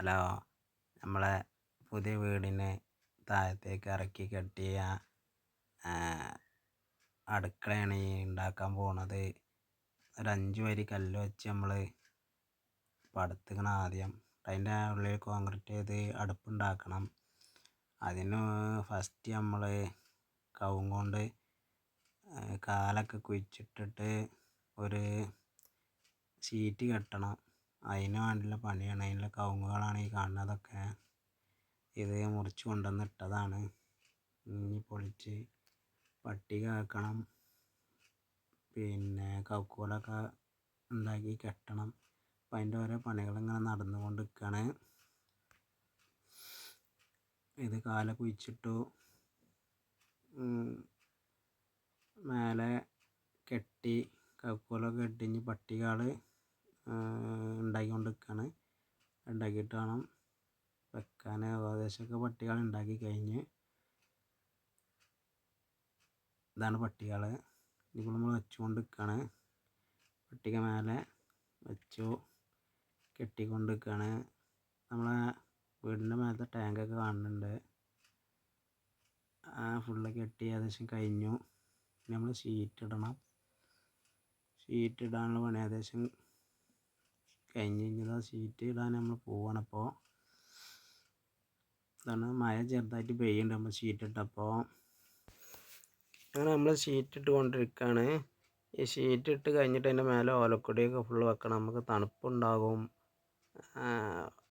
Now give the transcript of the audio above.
Hello നമ്മളെ പുതിയ വീടിന് താഴത്തേക്ക് ഇറക്കി കെട്ടിയ അടുക്കളയാണ് ഈ ഉണ്ടാക്കാൻ പോണത്. അഞ്ച് വരി കല്ല് വെച്ച് നമ്മൾ പടുത്തുക്കണം ആദ്യം. അതിന്റെ ഉള്ളിൽ കോൺക്രീറ്റ് ചെയ്ത് അടുപ്പുണ്ടാക്കണം. അതിന് ഫസ്റ്റ് നമ്മൾ കവും കൊണ്ട് കാലൊക്കെ കുഴിച്ചിട്ടിട്ട് ഒരു ഷീറ്റ് കെട്ടണം. അതിന് വേണ്ടിയുള്ള പണിയാണ്. അതിനുള്ള കവുങ്ങുകളാണ് ഈ കാണുന്നതൊക്കെ. ഇത് മുറിച്ച് കൊണ്ടുവന്ന് ഇട്ടതാണ്. ഇനി പൊളിച്ച് പട്ടിക ആക്കണം പിന്നെ കൗക്കോലൊക്കെ ഉണ്ടാക്കി കെട്ടണം. അപ്പം അതിന്റെ ഓരോ പണികളിങ്ങനെ നടന്നുകൊണ്ട് നിൽക്കുകയാണ് ഇത് കാല കുഴിച്ചിട്ടു മേലെ കെട്ടി കൗക്കോലൊക്കെ കെട്ടി ഇനി പട്ടികകൾ ഉണ്ടാക്കിക്കൊണ്ട് നിൽക്കുകയാണ് ഉണ്ടാക്കിയിട്ട് വേണം വെക്കാൻ ഏകദേശമൊക്കെ പട്ടികൾ ഉണ്ടാക്കി കഴിഞ്ഞ് ഇതാണ് പട്ടികൾ ഇപ്പോൾ നമ്മൾ വെച്ചുകൊണ്ട് നിൽക്കുകയാണ് പട്ടിക മേലെ വെച്ചു കെട്ടിക്കൊണ്ട് നിൽക്കുകയാണ് നമ്മളെ വീടിന്റെ മേലത്തെ ടാങ്കൊക്കെ കാണുന്നുണ്ട്. ഫുള്ള് കെട്ടി ഏകദേശം കഴിഞ്ഞു. നമ്മൾ ഷീറ്റ് ഇടണം. ഷീറ്റ് ഇടാനുള്ള പണി ഏകദേശം കഴിഞ്ഞ് ആ ഷീറ്റ് ഇടാൻ നമ്മൾ പോവാണ്. അപ്പോൾ ഇതാണ് മഴ ചെറുതായിട്ട് പെയ്യുന്നുണ്ട് നമ്മൾ ഷീറ്റ് ഇട്ടപ്പോൾ അങ്ങനെ നമ്മൾ ഷീറ്റ് ഇട്ട് കൊണ്ടിരിക്കുകയാണ് ഈ ഷീറ്റ് ഇട്ട് കഴിഞ്ഞിട്ട് അതിന്റെ മേലെ ഓലക്കൊടിയൊക്കെ ഫുള്ള് വെക്കണം. നമുക്ക് തണുപ്പുണ്ടാകും.